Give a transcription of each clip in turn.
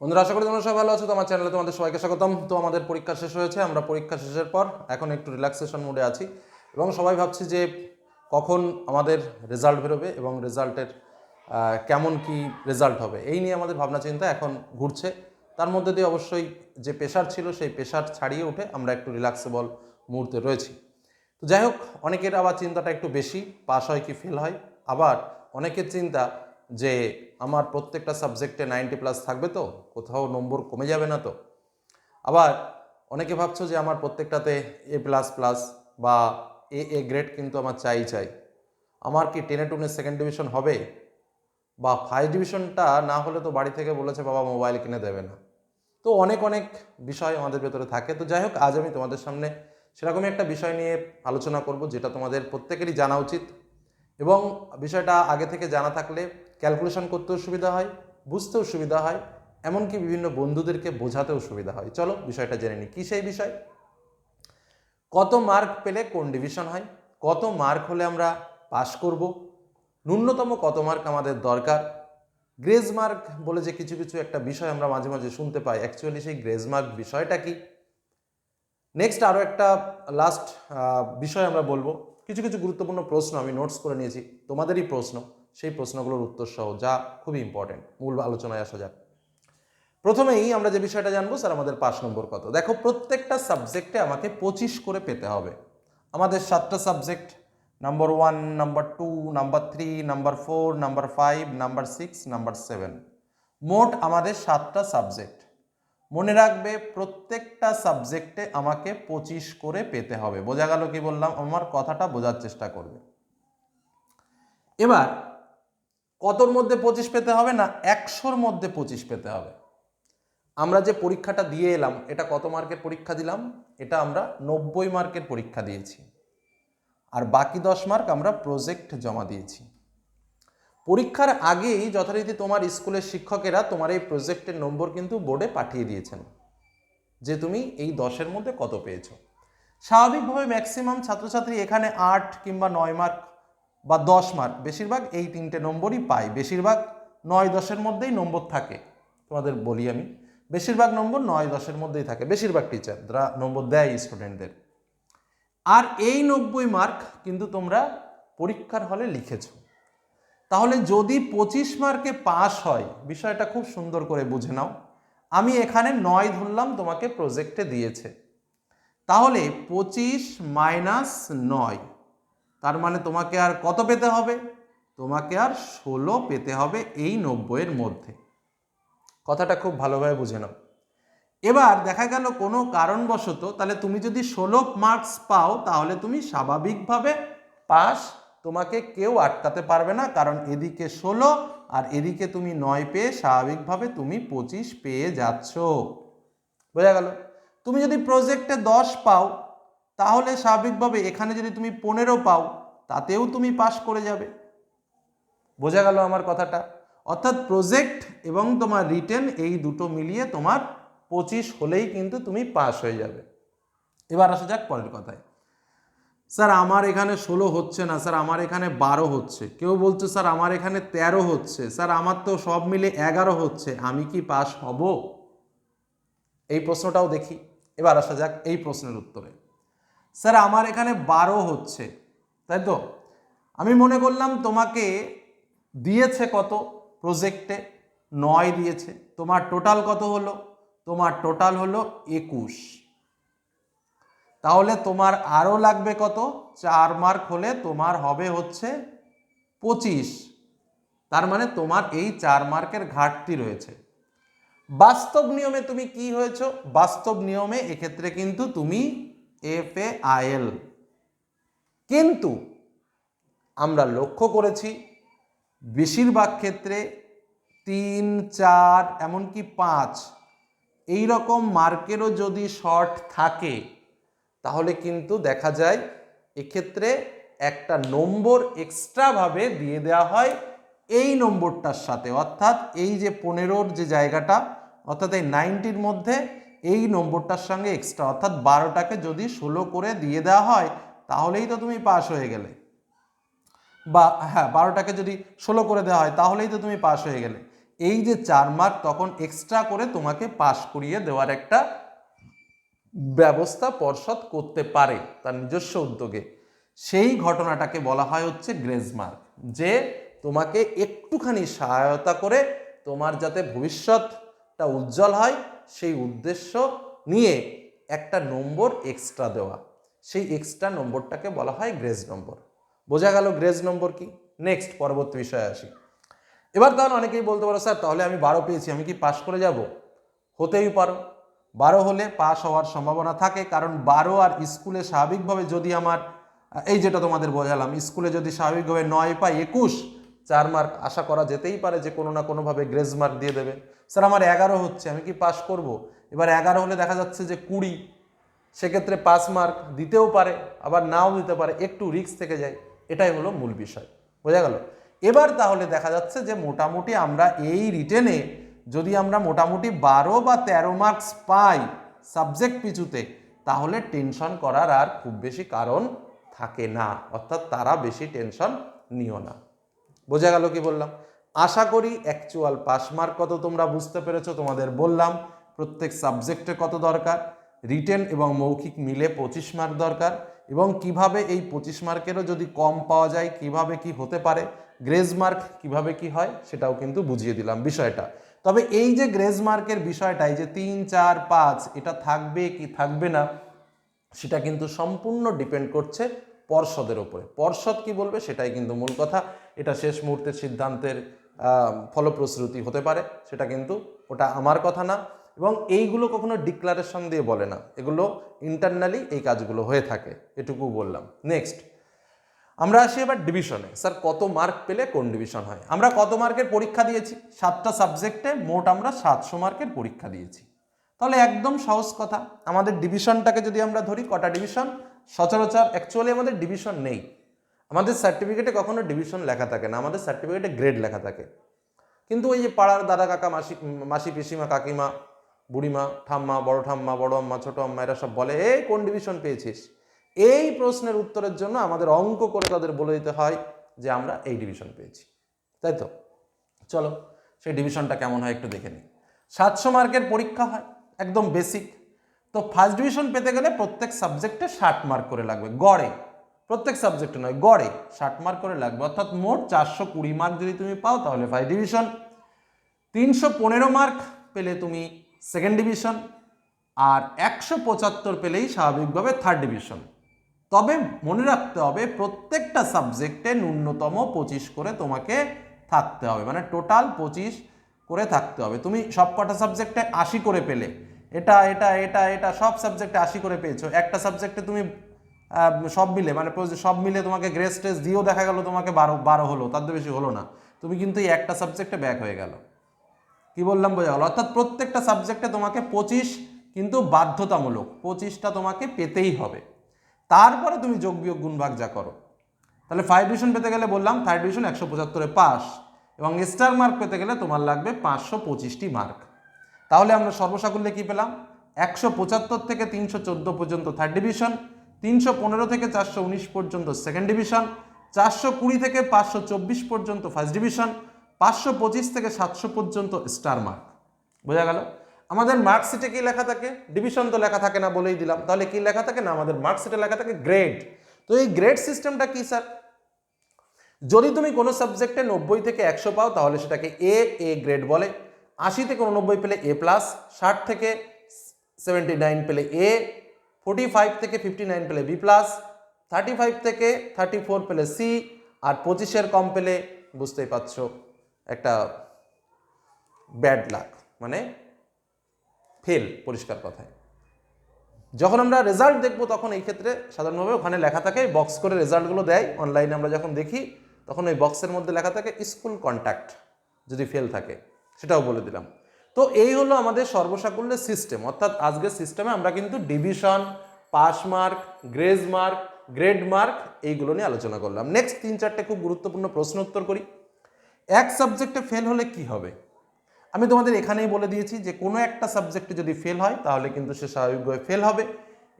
বন্ধুরা, আশা করি তোমরা সবাই ভালো আছো। তোমার চ্যানেলে তোমাদের সবাইকে স্বাগতম। তো আমাদের পরীক্ষা শেষ হয়েছে। আমরা পরীক্ষা শেষের পর এখন একটু রিল্যাক্সেশন মোডে আছি এবং সবাই ভাবছি যে কখন আমাদের রেজাল্ট বেরোবে এবং রেজাল্টের কেমন কি রেজাল্ট হবে। এই নিয়ে আমাদের ভাবনা চিন্তা এখন ঘুরছে। তার মধ্যে দিয়ে অবশ্যই যে পেশার ছিল, সেই পেশার ছাড়িয়ে উঠে আমরা একটু রিল্যাক্সেবল মুহূর্তে রয়েছি। তো যাই হোক, অনেকের আবার চিন্তাটা একটু বেশি পাস হয় কি ফেল হয়। আবার অনেকের চিন্তা যে আমার প্রত্যেকটা সাবজেক্টে নাইনটি প্লাস থাকবে তো, কোথাও নম্বর কমে যাবে না তো। আবার অনেকে ভাবছ যে আমার প্রত্যেকটাতে এ প্লাস প্লাস বা এ এ গ্রেড কিন্তু আমার চাই চাই। আমার কি টেনে টুনে সেকেন্ড ডিভিশন হবে? বা ফার্স্ট ডিভিশনটা না হলে তো বাড়ি থেকে বলেছে, বাবা মোবাইল কিনে দেবে না। তো অনেক অনেক বিষয় আমাদের ভেতরে থাকে। তো যাই হোক, আজ আমি তোমাদের সামনে সেরকমই একটা বিষয় নিয়ে আলোচনা করব, যেটা তোমাদের প্রত্যেকেরই জানা উচিত। এবং বিষয়টা আগে থেকে জানা থাকলে ক্যালকুলেশন করতেও সুবিধা হয়, বুঝতেও সুবিধা হয়, এমনকি বিভিন্ন বন্ধুদেরকে বোঝাতেও সুবিধা হয়। চলো বিষয়টা জেনে নিই, কী সেই বিষয়? কত মার্ক পেলে কোন ডিভিশন হয়? কত মার্ক হলে আমরা পাশ করব? ন্যূনতম কত মার্ক আমাদের দরকার? গ্রেজ মার্ক বলে যে কিছু কিছু একটা বিষয় আমরা মাঝে মাঝে শুনতে পাই অ্যাকচুয়ালি সেই গ্রেজ মার্ক বিষয়টা কি? নেক্সট আরও একটা লাস্ট বিষয় আমরা বলব। কিছু কিছু গুরুত্বপূর্ণ প্রশ্ন আমি নোটস করে নিয়েছি, তোমাদেরই প্রশ্ন। সেই প্রশ্নগুলোর উত্তর সহ, যা খুবই ইম্পর্টেন্ট মূল আলোচনায় আসা যাক। প্রথমেই আমরা যে বিষয়টা জানব, স্যার, আমাদের পাঁচ নম্বর কত দেখো, প্রত্যেকটা সাবজেক্টে আমাকে পঁচিশ করে পেতে হবে। আমাদের সাতটা subject number one number two number three number four number five number six number seven মোট আমাদের সাতটা সাবজেক্ট মনে রাখবে, প্রত্যেকটা সাবজেক্টে আমাকে পঁচিশ করে পেতে হবে। বোঝা গেল কি বললাম? আমার কথাটা বোঝার চেষ্টা করবে। এবার কতর মধ্যে পঁচিশ পেতে হবে না একশোর মধ্যে পঁচিশ পেতে হবে? আমরা যে পরীক্ষাটা দিয়ে এলাম, এটা কত মার্কের পরীক্ষা দিলাম? এটা আমরা নব্বই মার্কের পরীক্ষা দিয়েছি। আর বাকি দশ মার্ক আমরা প্রজেক্ট জমা দিয়েছি। পরীক্ষার আগেই যথারীতি তোমার স্কুলের শিক্ষকেরা তোমার এই প্রজেক্টের নম্বর কিন্তু বোর্ডে পাঠিয়ে দিয়েছেন যে তুমি এই দশের মধ্যে কত পেয়েছ। স্বাভাবিকভাবে ম্যাক্সিমাম ছাত্রছাত্রী এখানে আট কিংবা নয় মার্ক বা দশ মার্ক বেশিরভাগ এই তিনটে নম্বরই পাই। বেশিরভাগ নয় দশের মধ্যেই নম্বর থাকে। তোমাদের বলি আমি, বেশিরভাগ নম্বর নয় দশের মধ্যেই থাকে। বেশিরভাগ টিচার যারা নম্বর দেয় স্টুডেন্টদের আর এই নব্বই মার্ক কিন্তু তোমরা পরীক্ষার হলে লিখেছো। তাহলে যদি পঁচিশ মার্কে পাস হয়, বিষয়টা খুব সুন্দর করে বুঝে নাও। আমি এখানে নয় ধরলাম, তোমাকে প্রজেক্টে দিয়েছে। তাহলে পঁচিশ মাইনাস নয় তার মানে তোমাকে আর কত পেতে হবে? তোমাকে আর ষোলো পেতে হবে এই নব্বইয়ের মধ্যে। কথাটা খুব ভালোভাবে বুঝে নাও। এবার দেখা গেল কোনো কারণবশত তাহলে তুমি যদি ষোলো মার্কস পাও, তাহলে তুমি স্বাভাবিকভাবে পাস। তোমাকে কেউ আটকাতে পারবে না, কারণ এদিকে ষোলো আর এদিকে তুমি নয় পেয়ে স্বাভাবিকভাবে তুমি পঁচিশ পেয়ে যাচ্ছ। বোঝা গেল? তুমি যদি প্রজেক্টে দশ পাও তাহলে স্বাভাবিকভাবে এখানে যদি তুমি পনেরো পাও, তাতেও তুমি পাস করে যাবে। বোঝা গেল আমার কথাটা? অর্থাৎ প্রজেক্ট এবং তোমার রিটেন এই দুটো মিলিয়ে তোমার পঁচিশ হলেই কিন্তু তুমি পাস হয়ে যাবে। এবার আসা যাক পরের কথায়। স্যার, আমার এখানে ষোলো হচ্ছে না, স্যার, আমার এখানে বারো হচ্ছে। কেউ বলছে, স্যার, আমার এখানে তেরো হচ্ছে। স্যার, আমার তো সব মিলে এগারো হচ্ছে। আমি কি পাস হব? এই প্রশ্নটাও দেখি। এবার আসা যাক এই প্রশ্নের উত্তরে। স্যার, আমার এখানে বারো হচ্ছে, তাই তো? আমি মনে করলাম তোমাকে দিয়েছে কত? প্রজেক্টে নয় দিয়েছে। তোমার টোটাল কত হলো? তোমার টোটাল হলো একুশ। তাহলে তোমার আরও লাগবে কত? চার মার্ক হলে তোমার হবে হচ্ছে পঁচিশ। তার মানে তোমার এই চার মার্কের ঘাটতি রয়েছে। বাস্তব নিয়মে তুমি কি হয়েছ? বাস্তব নিয়মে এক্ষেত্রে কিন্তু তুমি এফ এ আইএল কিন্তু আমরা লক্ষ্য করেছি বেশিরভাগ ক্ষেত্রে তিন, চার, এমনকি পাঁচ এই রকম মার্কেরও যদি শর্ট থাকে, তাহলে কিন্তু দেখা যায় এক্ষেত্রে একটা নম্বর এক্সট্রাভাবে দিয়ে দেওয়া হয় এই নম্বরটার সাথে। অর্থাৎ এই যে পনেরোর যে জায়গাটা, অর্থাৎ এই নাইনটির মধ্যে এই নম্বরটার সঙ্গে এক্সট্রা অর্থাৎ বারোটাকে যদি ষোলো করে দিয়ে দেওয়া হয়, তাহলেই তো তুমি পাস হয়ে গেলে। বা হ্যাঁ বারোটাকে যদি ষোলো করে দেওয়া হয়, তাহলেই তো তুমি পাস হয়ে গেলে। এই যে চার মার্ক তখন এক্সট্রা করে তোমাকে পাশ করিয়ে দেওয়ার একটা ব্যবস্থা পর্ষদ করতে পারে তার নিজস্ব উদ্যোগে। সেই ঘটনাটাকে বলা হয় হচ্ছে গ্রেজ মার্ক যে তোমাকে একটুখানি সহায়তা করে তোমার যাতে ভবিষ্যৎটা উজ্জ্বল হয় সেই উদ্দেশ্য নিয়ে একটা নম্বর এক্সট্রা দেওয়া। সেই এক্সট্রা নম্বরটাকে বলা হয় গ্রেজ নম্বর। বোঝা গেল গ্রেজ নম্বর কি? নেক্সট পরবর্তী বিষয়ে আসি। এবার তাহলে অনেকেই বলতে পারো, স্যার, তাহলে আমি বারো পেয়েছি, আমি কি পাশ করে যাব? হতেই পারো। বারো হলে পাস হওয়ার সম্ভাবনা থাকে, কারণ বারো আর স্কুলে স্বাভাবিকভাবে যদি আমার, এই যেটা তোমাদের বোঝালাম, স্কুলে যদি স্বাভাবিকভাবে নয় পাই একুশ, চার মার্ক আশা করা যেতেই পারে যে কোনো না কোনোভাবে গ্রেজ মার্ক দিয়ে দেবে। স্যার, আমার এগারো হচ্ছে, আমি কি পাস করব? এবার এগারো হলে দেখা যাচ্ছে যে কুড়ি, সেক্ষেত্রে পাস মার্ক দিতেও পারে, আবার নাও দিতে পারে, একটু রিস্ক থেকে যায়, এটাই হলো মূল বিষয়, বোঝা গেল? এবার তাহলে দেখা যাচ্ছে যে মোটামুটি আমরা এই রিটেনে যদি আমরা মোটামুটি বারো বা তেরো মার্কস পাই সাবজেক্ট পিছুতে, তাহলে টেনশন করার আর খুব বেশি কারণ থাকে না, অর্থাৎ তারা বেশি টেনশন নিও না। বোঝা গেল কি বললাম? আশা করি অ্যাকচুয়াল পাস মার্ক কত তোমরা বুঝতে পেরেছ, তোমাদের বললাম। প্রত্যেক সাবজেক্টে কত দরকার? রিটেন এবং মৌখিক মিলে পঁচিশ মার্ক দরকার। এবং কীভাবে এই পঁচিশ মার্কেরও যদি কম পাওয়া যায়, কীভাবে কি হতে পারে? গ্রেজ মার্ক কীভাবে কি হয়, সেটাও কিন্তু বুঝিয়ে দিলাম বিষয়টা। তবে এই যে গ্রেজ মার্কের বিষয়টা, এই যে তিন, চার, পাঁচ, এটা থাকবে কি থাকবে না, সেটা কিন্তু সম্পূর্ণ ডিপেন্ড করছে পর্ষদের ওপরে। পর্ষদ কি বলবে, সেটাই কিন্তু মূল কথা। এটা শেষ মুহূর্তের সিদ্ধান্তের ফলপ্রসূতি হতে পারে, সেটা কিন্তু ওটা আমার কথা না। এবং এইগুলো কখনো ডিক্লারেশন দিয়ে বলে না। এগুলো ইন্টারনালি এই কাজগুলো হয়ে থাকে, এটুকু বললাম। নেক্সট আমরা আসি এবার ডিভিশনে স্যার কত মার্ক পেলে কোন ডিভিশন হয়? আমরা কত মার্কের পরীক্ষা দিয়েছি? সাতটা সাবজেক্টে মোট আমরা সাতশো মার্কের পরীক্ষা দিয়েছি। তাহলে একদম সহজ কথা। আমাদের ডিভিশনটাকে যদি আমরা ধরি, কটা ডিভিশন সচরাচর অ্যাকচুয়ালি আমাদের ডিভিশন নেই। আমাদের সার্টিফিকেটে কখনো ডিভিশন লেখা থাকে না, আমাদের সার্টিফিকেটে গ্রেড লেখা থাকে। কিন্তু ওই যে পাড়ার দাদা কাকা, মাসি মাসি, পিসিমা, কাকিমা, বুড়িমা, ঠাম্মা, বড় ঠাম্মা, বড় আম্মা, ছোট আম্মা, এরা সব বলে, এই, কোন ডিভিশন পেয়েছিস? এই প্রশ্নের উত্তরের জন্য আমাদের অঙ্ক করে তাদের বলে দিতে হয় যে, আমরা এই ডিভিশন পেয়েছি। তাই তো? চলো, সেই ডিভিশনটা কেমন হয় একটু দেখে নিই। সাতশো মার্কের পরীক্ষা হয়, একদম বেসিক তো ফার্স্ট ডিভিশন পেতে গেলে প্রত্যেক সাবজেক্টে ষাট মার্ক করে লাগবে, গড়ে। প্রত্যেক সাবজেক্টে নয়, গড়ে ষাট মার্ক করে লাগবে। অর্থাৎ মোট চারশো কুড়ি মার্ক যদি তুমি পাও, তাহলে ফার্স্ট ডিভিশন তিনশো পনেরো মার্ক পেলে তুমি সেকেন্ড ডিভিশন আর একশো পঁচাত্তর পেলেই স্বাভাবিকভাবে থার্ড ডিভিশন তবে মনে রাখতে হবে, প্রত্যেকটা সাবজেক্টে ন্যূনতম পঁচিশ করে তোমাকে থাকতে হবে। মানে টোটাল পঁচিশ করে থাকতে হবে। তুমি সব কটা সাবজেক্টে আশি করে পেলে। এটা এটা এটা এটা, সব সাবজেক্টে আশি করে পেয়েছ। একটা সাবজেক্টে তুমি সব মিলে মানে সব মিলে তোমাকে গ্রেস টেস্ট দিয়েও দেখা গেল তোমাকে বারো বারো হলো, তার থেকে বেশি হলো না। তুমি কিন্তু এই একটা সাবজেক্টে ব্যাক হয়ে গেল। কি বললাম বোঝা গেল? অর্থাৎ প্রত্যেকটা সাবজেক্টে তোমাকে পঁচিশ কিন্তু বাধ্যতামূলক, পঁচিশটা তোমাকে পেতেই হবে। তারপরে তুমি যোগ বিয়োগ গুণ ভাগ যা করো। তাহলে ফাইভ ডিভিশন পেতে গেলে বললাম থার্ড ডিভিশন একশো পঁচাত্তরে পাস এবং স্টার মার্ক পেতে গেলে তোমার লাগবে পাঁচশো পঁচিশটি মার্ক তাহলে আমরা সর্বসাকুল্যে কী পেলাম? একশো পঁচাত্তর থেকে তিনশো চোদ্দ পর্যন্ত থার্ড ডিভিশন তিনশো পনেরো থেকে চারশো উনিশ পর্যন্ত সেকেন্ড ডিভিশন চারশো কুড়ি থেকে পাঁচশো চব্বিশ পর্যন্ত ফার্স্ট ডিভিশন পাঁচশো পঁচিশ থেকে সাতশো পর্যন্ত স্টার মার্ক বোঝা গেল? আমাদের মার্কশিটে কি লেখা থাকে? ডিভিশন তো লেখা থাকে না বলেই দিলাম। তাহলে কি লেখা থাকে না? আমাদের মার্কশিটে লেখা থাকে গ্রেড তো এই গ্রেড সিস্টেমটা কি স্যার যদি তুমি কোনো সাবজেক্টে নব্বই থেকে একশো পাও, তাহলে সেটাকে এ এ গ্রেড বলে। আশি থেকে উননব্বই পেলে এ প্লাস ষাট থেকে সেভেন্টি নাইন পেলে এ ফোর্টি ফাইভ থেকে ফিফটি নাইন পেলে বি প্লাস থার্টি ফাইভ থেকে থার্টি ফোর পেলে সি আর পঁচিশের কম পেলে বুঝতেই পারছ, একটা ব্যাড লাক মানে ফেল পরিষ্কার কথায়। যখন আমরা রেজাল্ট দেখব তখন এই ক্ষেত্রে সাধারণভাবে ওখানে লেখা থাকে বক্স করে রেজাল্টগুলো দেয়। অনলাইনে আমরা যখন দেখি, তখন ওই বক্সের মধ্যে লেখা থাকে স্কুল কন্ট্যাক্ট যদি ফেল থাকে, সেটাও বলে দিলাম। তো এই হলো আমাদের সর্বসাকুল্যের সিস্টেম অর্থাৎ আজকের সিস্টেমে আমরা কিন্তু division pass mark grace mark grade mark এইগুলো নিয়ে আলোচনা করলাম। নেক্সট তিন চারটে খুব গুরুত্বপূর্ণ প্রশ্ন উত্তর করি। এক সাবজেক্টে ফেল হলে কি হবে? আমি তোমাদের এখানেই বলে দিয়েছি যে কোনো একটা সাবজেক্টে যদি ফেল হয়, তাহলে কিন্তু সে স্বাভাবিকভাবে ফেল হবে।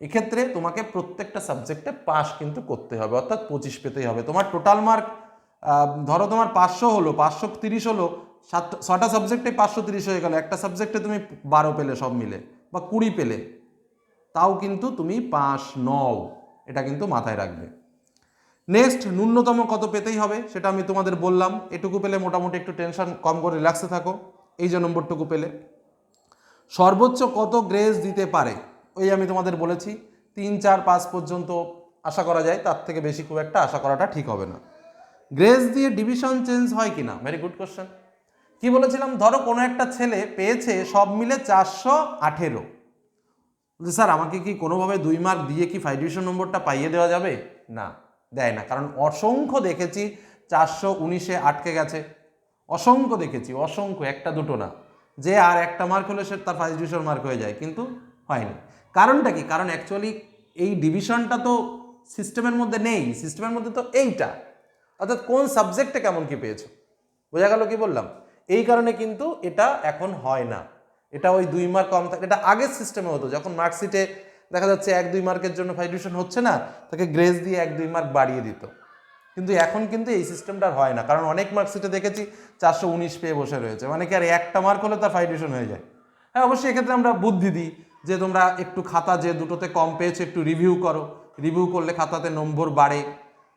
এক্ষেত্রে তোমাকে প্রত্যেকটা সাবজেক্টে পাস কিন্তু করতে হবে, অর্থাৎ পঁচিশ পেতেই হবে। তোমার টোটাল মার্ক ধরো তোমার পাঁচশো হলো, পাঁচশো তিরিশ হলো সাত ছটা সাবজেক্টে পাঁচশো তিরিশ হয়ে গেল। একটা সাবজেক্টে তুমি বারো পেলে সব মিলে, বা কুড়ি পেলে। তাও কিন্তু তুমি পাঁচ নও, এটা কিন্তু মাথায় রাখবে। নেক্সট ন্যূনতম কত পেতেই হবে, সেটা আমি তোমাদের বললাম। এটুকু পেলে মোটামুটি একটু টেনশন কম করে রিল্যাক্সে থাকো। এই যে নম্বরটুকু পেলে। সর্বোচ্চ কত গ্রেজ দিতে পারে? ওই আমি তোমাদের বলেছি, তিন, চার, পাঁচ পর্যন্ত আশা করা যায়, তার থেকে বেশি খুব একটা আশা করাটা ঠিক হবে না। গ্রেজ দিয়ে ডিভিশন চেঞ্জ হয় কি না ভেরি গুড কোশ্চেন কি বলেছিলাম? ধরো কোনো একটা ছেলে পেয়েছে সব মিলে চারশো আঠেরো। স্যার, আমাকে কি কোনোভাবে দুই মার্ক দিয়ে কি ফাইভ ডিভিশন নম্বরটা পাইয়ে দেওয়া যাবে? না, দেয় না। কারণ অসংখ্য দেখেছি চারশো উনিশে আটকে গেছে। অসংখ্য দেখেছি, অসংখ্য, একটা দুটো না। যে আর একটা মার্ক হলে সে তার ফার্স্ট ডিভিশন মার্ক হয়ে যায়, কিন্তু হয়নি। কারণটা কি? কারণ অ্যাকচুয়ালি এই ডিভিশনটা তো সিস্টেমের মধ্যে নেই সিস্টেমের মধ্যে তো এইটা। অর্থাৎ কোন সাবজেক্টে কেমন কি পেয়েছ? বোঝা গেল কি বললাম? এই কারণে কিন্তু এটা এখন হয় না। এটা ওই দুই মার্ক কম থাকে। এটা আগের সিস্টেমে হতো। যখন মার্কশিটে দেখা যাচ্ছে এক, দুই মার্কের জন্য ফাইভ ডিভিশন হচ্ছে না, তাকে গ্রেস দিয়ে এক, দুই মার্ক বাড়িয়ে দিত। কিন্তু এখন কিন্তু এই সিস্টেমটা হয় না। কারণ অনেক মার্কশিটে দেখেছি চারশো উনিশ পেয়ে বসে রয়েছে। মানে কি আর একটা মার্ক হলে তার ফাইভ ডিভিশন হয়ে যায়। হ্যাঁ অবশ্যই এক্ষেত্রে আমরা বুদ্ধি দিই যে তোমরা একটু খাতা যে দুটোতে কম পেয়েছ, একটু রিভিউ করো। রিভিউ করলে খাতাতে নম্বর বাড়ে।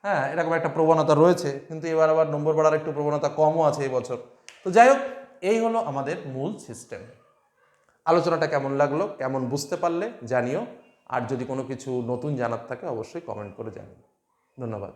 হ্যাঁ এরকম একটা প্রবণতা রয়েছে। কিন্তু এবার আবার নম্বর বাড়ার একটু প্রবণতা কমও আছে এবছর। বছর তো যাই হোক, এই হলো আমাদের মূল সিস্টেম আলোচনাটা কেমন লাগল, কেমন বুঝতে পারলে জানিও, আর যদি কোনো কিছু নতুন জানার থাকে অবশ্যই কমেন্ট করে জানিও। ধন্যবাদ।